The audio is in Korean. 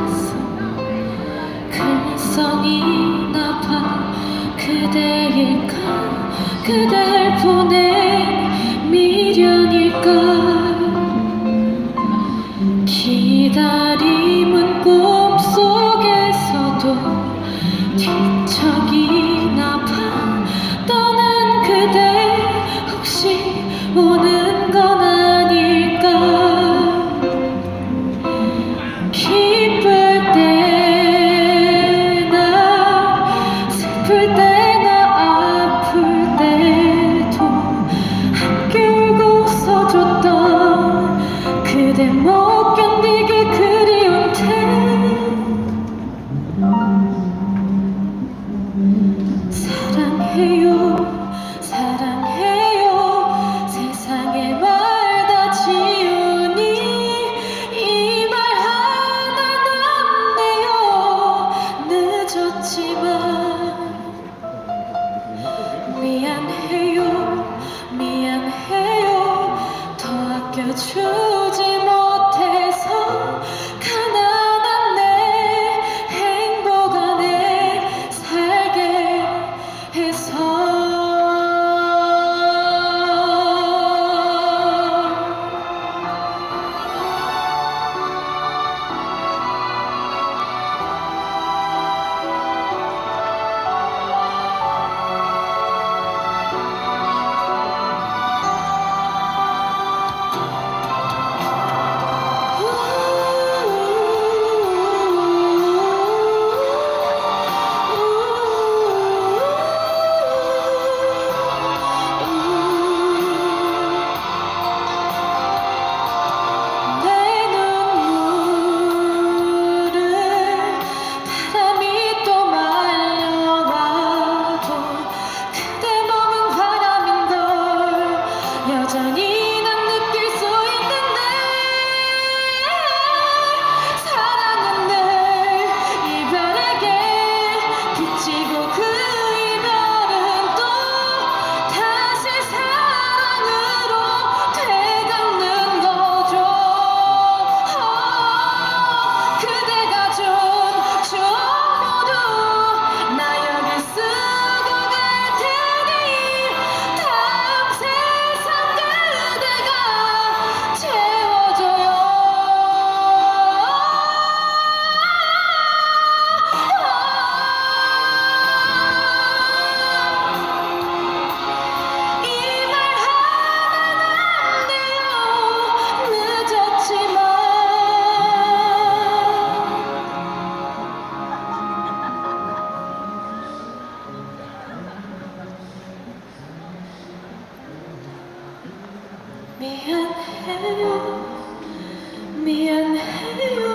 없어 근성이 나파 그대일까 그댈 보낸 미련일까? 기다림은 꿈속에서도 뒤척이 나파 떠난 그대 혹시 오는 거나? 못 견디게 그리운 테 사랑해요 사랑해요. 세상의 말다 지우니 이 말 하나 남네요. 늦었지만 미안해요 미안해요. 더 아껴주지 미안해요. 미안해요